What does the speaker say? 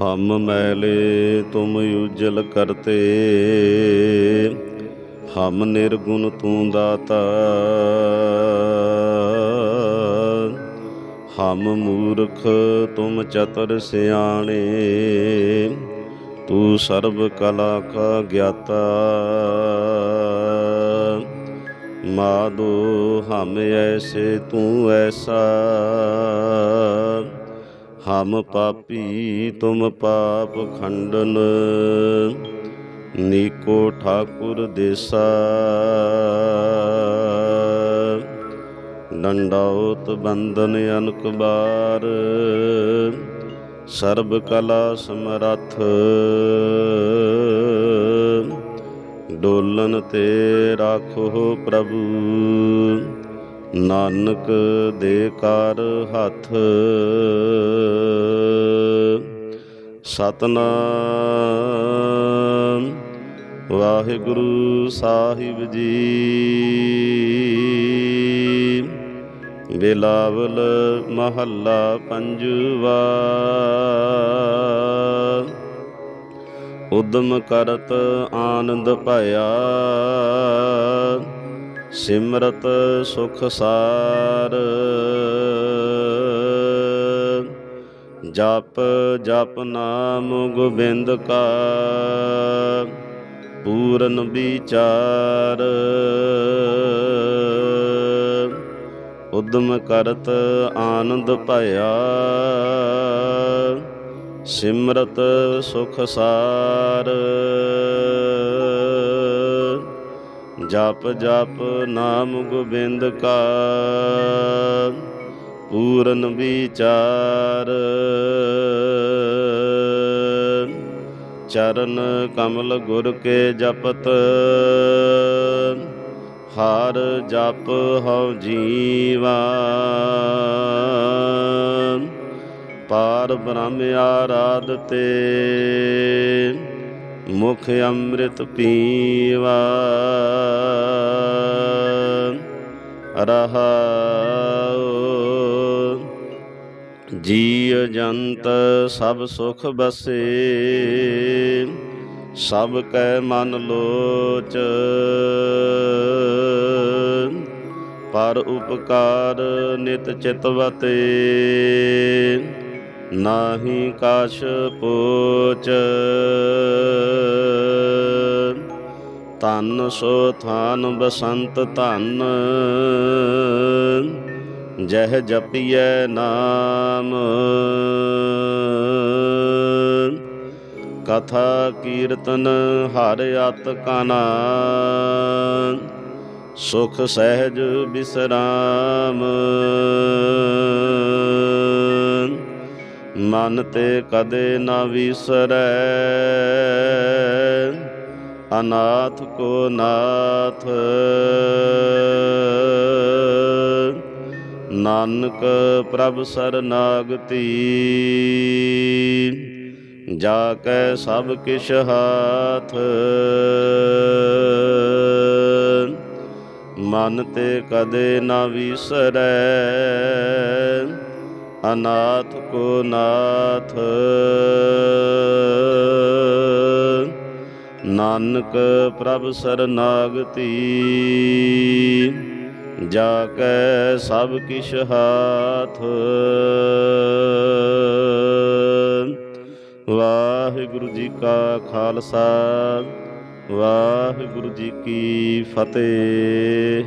ਹਮ ਮੈਲੇ ਤੁਮ ਉਜਲ ਕਰਤੇ। ਹਮ ਨਿਰਗੁਣ ਤੂੰ ਦਾਤਾ। ਹਮ ਮੂਰਖ ਤੁਮ ਚਤਰ ਸਿਆਣੇ। ਤੂੰ ਸਰਬ ਕਲਾ ਕਾ ਗਿਆਤਾ। ਮਾਦੋ ਹਮ ਐਸੇ ਤੂੰ ਐਸਾ। ਹਮ ਪਾਪੀ ਤੁਮ ਪਾਪ ਖੰਡਨ। ਨੀਕੋ ਠਾਕੁਰ ਦੇਸਾ। ਡੰਡਾਉਤ ਬੰਦਨ ਅਨਕ ਬਾਰ। ਸਰਬ ਕਲਾ ਸਮਰੱਥ। ਡੋਲਨ ਤੇ ਰਾਖੋ ਪ੍ਰਭੂ। ਨਾਨਕ ਦੇ ਕਰ ਹੱਥ। ਸਤਨਾਮ। ਵਾਹਿਗੁਰੂ ਸਾਹਿਬ ਜੀ। ਬਿਲਾਵਲ ਮਹੱਲਾ ਪੰਜਵਾ। ਉਦਮ ਕਰਤ ਆਨੰਦ ਭਇਆ। ਸਿਮਰਤ ਸੁਖ ਸਾਰ। ਜਪ ਜਪ ਨਾਮ ਗੋਬਿੰਦ ਕਾ, ਪੂਰਨ ਵਿਚਾਰ। ਉਦਮ ਕਰਤ ਆਨੰਦ ਭਇਆ, ਸਿਮਰਤ ਸੁਖ ਸਾਰ। ਜਪ ਜਪ ਨਾਮ ਗੋਬਿੰਦ ਕਾ। ਪੂਰਨ ਵਿਚਾਰ। ਚਰਨ ਕਮਲ ਗੁਰ ਕੇ ਜਪਤ। ਹਰ ਜਪ ਹਉ ਜੀਵਾ। ਪਾਰ ਬ੍ਰਹਮ ਆਰਾਧ ਤੇ ਮੁਖ ਅੰਮ੍ਰਿਤ ਪੀਵਾ। ਰਹਾਉ ਜੀ ਜੰਤ ਸਭ ਸੁਖ ਬਸੇ, ਸਭ ਕੈ ਮਨ ਲੋਚ। ਪਰ ਉਪਕਾਰ ਨਿਤ ਚਿਤਵਤੇ ਨਾਹੀ ਕਾਸ਼ ਪੋਚ। ਤਨ ਸੋ ਥਾਨ ਬਸੰਤ ਧਨ। ਜਹ ਜਪੀਐ ਨਾਮ। ਕਥਾ ਕੀਰਤਨ ਹਰ ਅਤ ਕਨਾ। ਸੁਖ ਸਹਿਜ ਬਿਸਰਾਮ। ਮਨ ਤੇ ਕਦੇ ਨਾ ਵਿਸਰੈ। ਅਨਾਥ ਕੋ ਨਾਥ। ਨਾਨਕ ਪ੍ਰਭ ਸਰਨਾਗਤੀ ਜਾ ਕੈ ਸਭ ਕਿਛ ਹਾਥ। ਮਨ ਤੇ ਕਦੇ ਨਾ ਵਿਸਰੈ। ਅਨਾਥ ਕੋ ਨਾਥ। ਨਾਨਕ ਪ੍ਰਭ ਸਰਨਾਗਤੀ ਜਾ ਕੈ ਸਭ ਕਿਛ ਹਾਥ। ਵਾਹਿਗੁਰੂ ਜੀ ਕਾ ਖਾਲਸਾ, ਵਾਹਿਗੁਰੂ ਜੀ ਕੀ ਫਤਿਹ।